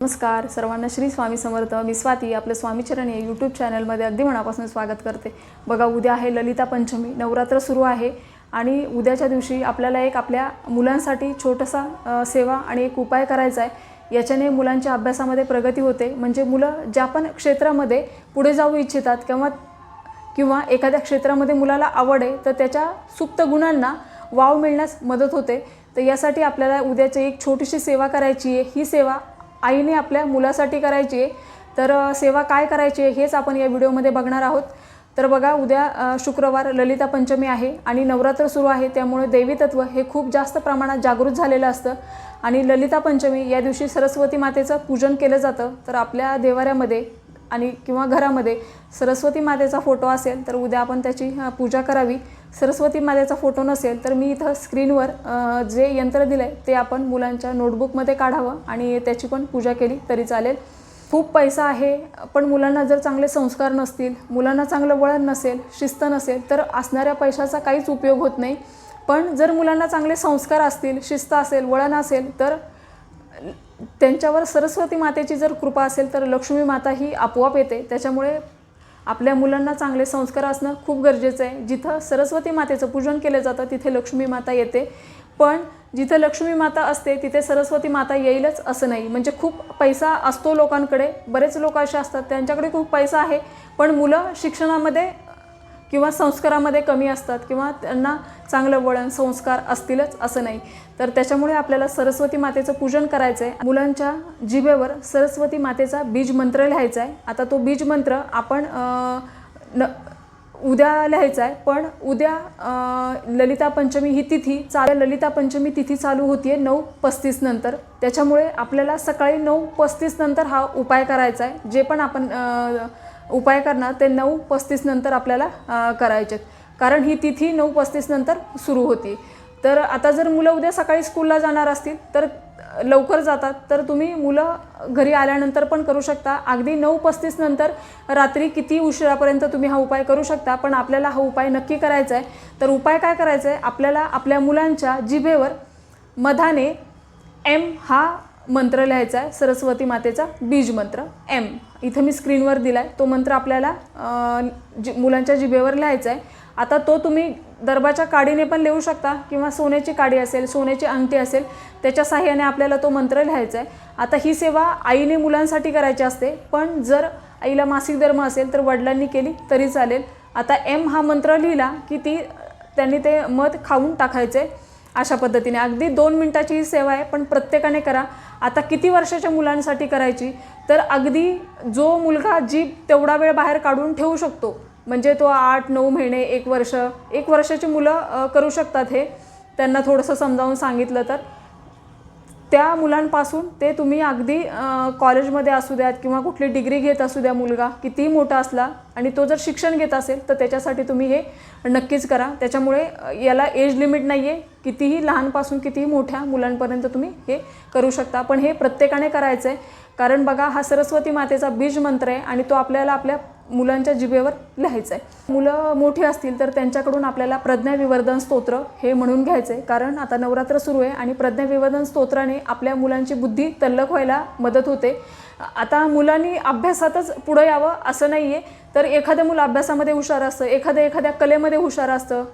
नमस्कार. सर्वांना श्री स्वामी समर्थ. मी स्वाती आपल्या स्वामीचरण या यूट्यूब चॅनलमध्ये अगदी मनापासून स्वागत करते. बघा उद्या आहे ललिता पंचमी. नवरात्र सुरू आहे आणि उद्याच्या दिवशी आपल्याला एक आपल्या मुलांसाठी छोटासा सेवा आणि एक उपाय करायचा आहे. याच्याने मुलांच्या अभ्यासामध्ये प्रगती होते. म्हणजे मुलं ज्या पण क्षेत्रामध्ये पुढे जाऊ इच्छितात किंवा किंवा एखाद्या क्षेत्रामध्ये मुलाला आवड आहे तर त्याच्या सुप्त गुणांना वाव मिळण्यास मदत होते. तर यासाठी आपल्याला उद्याची एक छोटीशी सेवा करायची आहे. ही सेवा आईने आपल्या मुलासाठी करायची आहे तर सेवा काय करायची आहे हेच आपण या व्हिडिओमध्ये बघणार आहोत. तर बघा उद्या शुक्रवार ललिता पंचमी आहे आणि नवरात्र सुरू आहे त्यामुळे दैवी तत्व हे खूप जास्त प्रमाणात जागृत झालेलं असतं. आणि ललिता पंचमी या दिवशी सरस्वती मातेचं पूजन केलं जातं. तर आपल्या देवाऱ्यामध्ये आणि किंवा घरामध्ये सरस्वती मातेचा फोटो असेल तर उद्या आपण त्याची पूजा करावी. सरस्वती मातेचा फोटो नसेल तर मी इथं स्क्रीनवर जे यंत्र दिलं आहे ते आपण मुलांच्या नोटबुकमध्ये काढावं आणि त्याची पण पूजा केली तरी चालेल. खूप पैसा आहे पण मुलांना जर चांगले संस्कार नसतील मुलांना चांगलं वळण नसेल शिस्त नसेल तर असणाऱ्या पैशाचा काहीच उपयोग होत नाही. पण जर मुलांना चांगले संस्कार असतील शिस्त असेल वळण असेल तर त्यांच्यावर सरस्वती मातेची जर कृपा असेल तर लक्ष्मी माता ही आपोआप येते. त्याच्यामुळे आपल्या मुलांना चांगले संस्कार असणं खूप गरजेचं आहे. जिथं सरस्वती मातेचं पूजन केलं जातं तिथे लक्ष्मी माता येते. पण जिथं लक्ष्मी माता असते तिथे सरस्वती माता येईलच असं नाही. म्हणजे खूप पैसा असतो लोकांकडे. बरेच लोक असे असतात त्यांच्याकडे खूप पैसा आहे. पण मुलं शिक्षणामध्ये किंवा संस्कारामध्ये कमी असतात किंवा त्यांना चांगलं वळण संस्कार असतीलच असं नाही. तर त्याच्यामुळे आपल्याला सरस्वती मातेचं पूजन करायचं आहे मुलांच्या जिभेवर सरस्वती मातेचा बीज मंत्र लिहायचा आहे आता तो बीज मंत्र आपण न उद्या लिहायचा आहे पण उद्या ललिता पंचमी ही तिथी चाल ललिता पंचमी तिथी चालू होतीये नऊ पस्तीस नंतर. त्याच्यामुळे आपल्याला सकाळी नऊ पस्तीस नंतर हा उपाय करायचा आहे जे पण आपण उपाय करणार ते नऊ पस्तीस नंतर आपल्याला करायचे आहेत. कारण ही तिथी नऊ पस्तीस नंतर सुरू होती. तर आता जर मुलं उद्या सकाळी स्कूलला जाणार असतील तर लवकर जातात तर तुम्ही मुलं घरी आल्यानंतर पण करू शकता. अगदी नऊ पस्तीस नंतर रात्री किती उशिरापर्यंत तुम्ही हा उपाय करू शकता पण आपल्याला हा उपाय नक्की करायचा आहे. तर उपाय काय करायचा आहे? आपल्याला आपल्या मुलांच्या जिभेवर मधाने एम हा मंत्र लिहायचा आहे सरस्वती मातेचा बीज मंत्र एम इथं मी स्क्रीनवर दिला आहे तो मंत्र आपल्याला जि मुलांच्या जिभेवर लिहायचा आहे आता तो तुम्ही दरबाच्या काडीने पण लिहू शकता किंवा सोन्याची काडी असेल सोन्याची अंगठी असेल त्याच्या साह्याने आपल्याला तो मंत्र लिहायचा आहे आता ही सेवा आईने मुलांसाठी करायची असते पण जर आईला मासिक धर्म असेल तर वडिलांनी केली तरी चालेल. आता एम हा मंत्र लिहिला की ती त्यांनी ते मध खाऊन टाकायचं आहे अशा पद्धतीने. अगदी दोन मिनटाची ही सेवा आहे पण प्रत्येकाने करा. आता किती वर्षाच्या मुलांसाठी करायची? तर अगदी जो मुलगा जी तेवढा वेळ बाहेर काढून ठेवू शकतो म्हणजे तो आठ नऊ महिने एक वर्ष एक वर्षाची मुलं करू शकतात हे त्यांना थोडंसं समजावून सांगितलं तर. त्या मुलांपासून ते तुम्ही अगदी कॉलेजमध्ये असू द्यात किंवा कुठली डिग्री घेत असू द्या मुलगा कितीही मोठा असला आणि तो जर शिक्षण घेत असेल तर त्याच्यासाठी तुम्ही हे नक्कीच करा. त्याच्यामुळे याला एज लिमिट नाही आहे कितीही लहानपासून कितीही मोठ्या मुलांपर्यंत तुम्ही हे करू शकता. पण हे प्रत्येकाने करायचं आहे कारण बघा हा सरस्वती मातेचा बीज मंत्र आहे आणि तो आपल्याला आपल्या मुलांच्या जिभेवर लिहायचं आहे मुलं मोठी असतील तर त्यांच्याकडून आपल्याला प्रज्ञाविवर्धन स्तोत्र हे म्हणून घ्यायचं आहे कारण आता नवरात्र सुरू आहे आणि प्रज्ञाविवर्धन स्तोत्राने आपल्या मुलांची बुद्धी तल्लख व्हायला मदत होते. आता मुलांनी अभ्यासातच पुढं यावं असं नाही आहे तर एखादं मुलं अभ्यासामध्ये हुशार असतं एखादं एखाद्या कलेमध्ये हुशार असतं.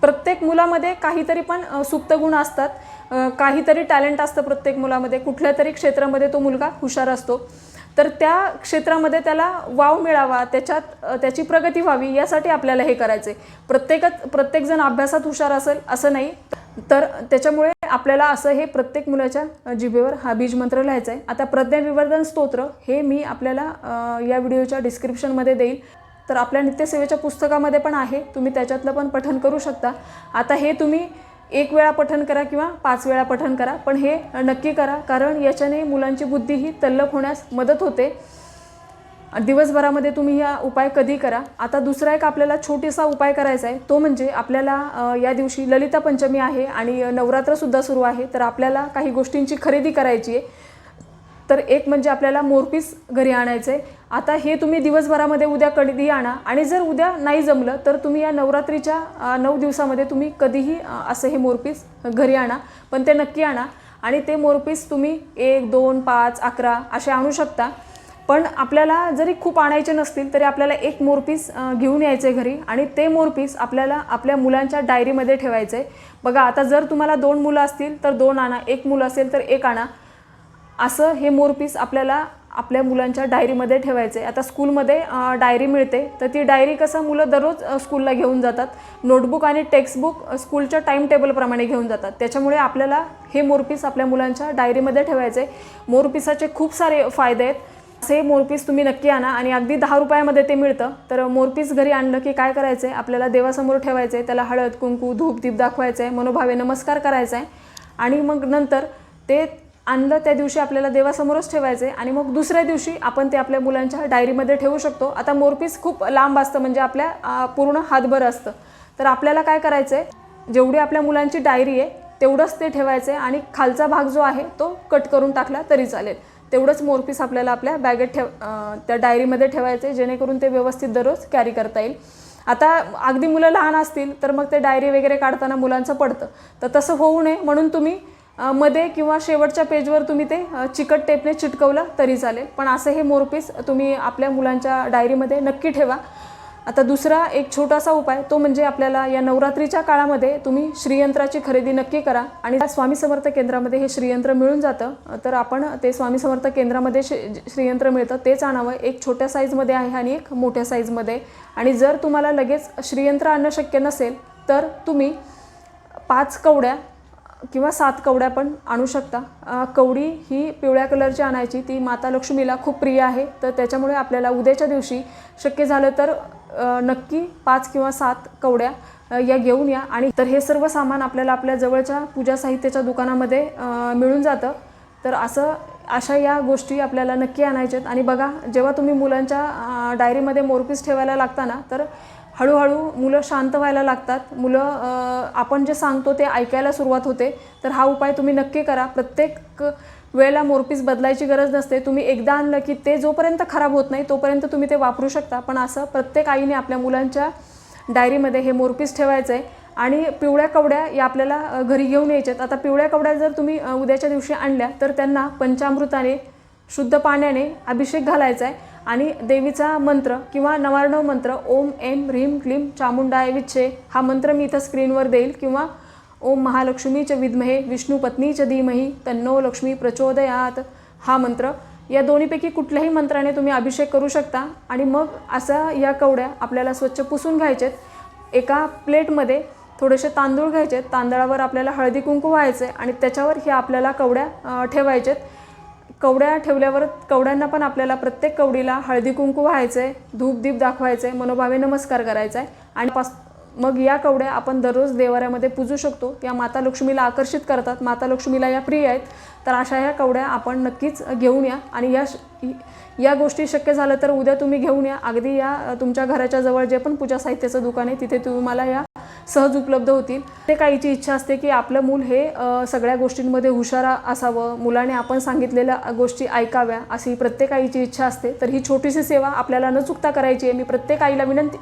प्रत्येक मुलामध्ये काहीतरी पण सुप्त गुण असतात. काहीतरी टॅलेंट असतं प्रत्येक मुलामध्ये. कुठल्या तरी क्षेत्रामध्ये तो मुलगा हुशार असतो. तर त्या क्षेत्रामध्ये त्याला वाव मिळावा त्याच्यात त्याची प्रगती व्हावी यासाठी आपल्याला हे करायचं आहे प्रत्येकच प्रत्येकजण अभ्यासात हुशार असेल असं नाही. तर त्याच्यामुळे आपल्याला असं हे प्रत्येक मुलाच्या जिभेवर हा बीज मंत्र लिहायचा आहे आता प्रज्ञाविवर्धन स्तोत्र हे मी आपल्याला या व्हिडिओच्या डिस्क्रिप्शनमध्ये देईल. तर आपल्या नित्यसेवेच्या पुस्तकामध्ये पण आहे. तुम्ही त्याच्यातलं पण पठन करू शकता. आता हे तुम्ही एक वेळा पठण करा किंवा पाच वेळा पठण करा पण हे नक्की करा कारण याच्याने मुलांची बुद्धी ही तल्लख होण्यास मदत होते. दिवसभरामध्ये तुम्ही हा उपाय कधी करा? आता दुसरा एक आपल्याला छोटीसा उपाय करायचा आहे तो म्हणजे आपल्याला या दिवशी ललिता पंचमी आहे आणि नवरात्रसुद्धा सुरू आहे तर आपल्याला काही गोष्टींची खरेदी करायची आहे. तर एक म्हणजे आपल्याला मोरपीस घरी आणायचं आहे आता हे तुम्ही दिवसभरामध्ये उद्या कधी आणा. आणि जर उद्या नाही जमलं तर तुम्ही या नवरात्रीच्या नऊ दिवसामध्ये तुम्ही कधीही असं हे मोरपीस घरी आणा. पण ते नक्की आणा. आणि ते मोरपीस तुम्ही एक दोन पाच अकरा असे आणू शकता. पण आपल्याला जरी खूप आणायचे नसतील तरी आपल्याला एक मोरपीस घेऊन यायचं आहे घरी. आणि ते मोरपीस आपल्याला आपल्या मुलांच्या डायरीमध्ये ठेवायचं. आहे बघा आता जर तुम्हाला दोन मुलं असतील तर दोन आणा. एक मुलं असेल तर एक आणा. असं हे मोरपीस आपल्याला आपल्या मुलांच्या डायरीमध्ये ठेवायचं. आहे आता स्कूलमध्ये डायरी मिळते. तर ती डायरी कसं मुलं दररोज स्कूलला घेऊन जातात. नोटबुक आणि टेक्स्टबुक स्कूलच्या टाईम टेबलप्रमाणे घेऊन जातात. त्याच्यामुळे आपल्याला हे मोरपीस आपल्या मुलांच्या डायरीमध्ये ठेवायचे. मोरपिसाचे खूप सारे फायदे आहेत. असे मोरपीस तुम्ही नक्की आणा आणि अगदी दहा रुपयामध्ये ते मिळतं. तर मोरपीस घरी आणलं की काय करायचं? आहे आपल्याला देवासमोर ठेवायचं. आहे त्याला हळद कुंकू धूप दीप दाखवायचं. आहे मनोभावे नमस्कार करायचा. आहे आणि मग नंतर ते आणलं त्या दिवशी आपल्याला देवासमोरच ठेवायचं आहे आणि मग दुसऱ्या दिवशी आपण ते आपल्या मुलांच्या डायरीमध्ये ठेवू शकतो. आता मोरपीस खूप लांब असतं म्हणजे आपल्या पूर्ण हातभर असतं. तर आपल्याला काय करायचं आहे जेवढी आपल्या मुलांची डायरी आहे तेवढंच ते ठेवायचं आहे आणि खालचा भाग जो आहे तो कट करून टाकला तरी चालेल. तेवढंच मोरपीस आपल्याला आपल्या बॅगेत ठेव त्या डायरीमध्ये ठेवायचं आहे जेणेकरून ते व्यवस्थित दररोज कॅरी करता येईल. आता अगदी मुलं लहान असतील तर मग ते डायरी वगैरे काढताना मुलांचं पडतं. तर तसं होऊ नये म्हणून तुम्ही मध्ये किंवा शेवटच्या पेजवर तुम्ही ते चिकट टेपने चिटकवलं तरी चालेल. पण असं हे मोरपीस तुम्ही आपल्या मुलांच्या डायरीमध्ये नक्की ठेवा. आता दुसरा एक छोटासा उपाय तो म्हणजे आपल्याला या नवरात्रीच्या काळामध्ये तुम्ही श्रीयंत्राची खरेदी नक्की करा. आणि त्या स्वामी समर्थ केंद्रामध्ये हे श्रीयंत्र मिळून जातं. तर आपण ते स्वामी समर्थ केंद्रामध्ये श्री श्रीयंत्र मिळतं तेच आणावं. एक छोट्या साईजमध्ये आहे आणि एक मोठ्या साईजमध्ये. आणि जर तुम्हाला लगेच श्रीयंत्र आणणं शक्य नसेल तर तुम्ही पाच कवड्या किंवा सात कवड्या पण आणू शकता. कवडी ही पिवळ्या कलरची आणायची. ती माता लक्ष्मीला खूप प्रिय आहे. तर त्याच्यामुळे आपल्याला उद्याच्या दिवशी शक्य झालं तर नक्की पाच किंवा सात कवड्या या घेऊन या. आणि तर हे सर्व सामान आपल्याला आपल्या जवळच्या पूजा साहित्याच्या दुकानामध्ये मिळून जातं. तर असं अशा या गोष्टी आपल्याला नक्की आणायच्यात आणि बघा जेव्हा तुम्ही मुलांच्या डायरीमध्ये मोरपीस ठेवायला लागता ना तर हळूहळू मुलं शांत व्हायला लागतात. मुलं आपण जे सांगतो ते ऐकायला सुरुवात होते. तर हा उपाय तुम्ही नक्की करा. प्रत्येक वेळेला मोरपीस बदलायची गरज नसते. तुम्ही एकदा आणलं की ते जोपर्यंत खराब होत नाही तोपर्यंत तुम्ही ते वापरू शकता. पण असं प्रत्येक आईने आपल्या मुलांच्या डायरीमध्ये हे मोरपीस ठेवायचं आहे आणि पिवळ्या कवड्या या आपल्याला घरी घेऊन यायच्यात. आता पिवळ्या कवड्या जर तुम्ही उद्याच्या दिवशी आणल्या तर त्यांना पंचामृताने शुद्ध पाण्याने अभिषेक घालायचा आहे आणि देवीचा मंत्र किंवा नवार्णव मंत्र ओम एम ह्रीम क्लीम चामुंडाय विच्छे हा मंत्र मी इथं स्क्रीनवर देईल. किंवा ओम महालक्ष्मी च विद्महे विष्णू पत्नी च धीमही तन्नो लक्ष्मी प्रचोदयात हा मंत्र. या दोन्हीपैकी कुठल्याही मंत्राने तुम्ही अभिषेक करू शकता. आणि मग असा या कवड्या आपल्याला स्वच्छ पुसून घ्यायचेत. एका प्लेटमध्ये थोडेसे तांदूळ घ्यायचे तांदळावर आपल्याला हळदी कुंकू व्हायचे आणि त्याच्यावर ह्या आपल्याला कवड्या ठेवायचेत. कवड्या ठेवल्यावर कवड्यांना पण आपल्याला प्रत्येक कवडीला हळदी कुंकू आहे धूप दीप आहे मनोभावे नमस्कार करायचा आहे आणि पास मग या कवड्या आपण दररोज देवाऱ्यामध्ये पूजू शकतो. या माता लक्ष्मीला आकर्षित करतात. माता लक्ष्मीला या प्रिय आहेत. तर अशा ह्या कवड्या आपण नक्कीच घेऊन या. आणि या श- या गोष्टी शक्य झालं तर उद्या तुम्ही घेऊन या. अगदी या तुमच्या घराच्या जवळ जे पण पूजा साहित्याचं दुकान आहे तिथे तुम्हाला या सहज उपलब्ध होतील. ते काहीची इच्छा असते की आपलं मूल हे सगळ्या गोष्टींमध्ये हुशार असावं. मुलाने आपण सांगितलेल्या गोष्टी ऐकाव्या अशी प्रत्येक आईची इच्छा असते. तर ही छोटीशी सेवा आपल्याला न चुकता करायची आहे. मी प्रत्येक आईला विनंती.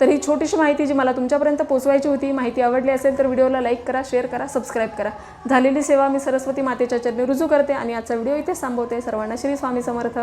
तर ही छोटीशी माहिती जी मला तुमच्यापर्यंत पोचवायची होती माहिती आवडली असेल तर व्हिडिओला लाईक करा शेअर करा सबस्क्राईब करा. झालेली सेवा मी सरस्वती मातेच्या चरणी रुजू करते आणि आजचा व्हिडिओ इथे थांबवते. सर्वांना श्री स्वामी समर्थ.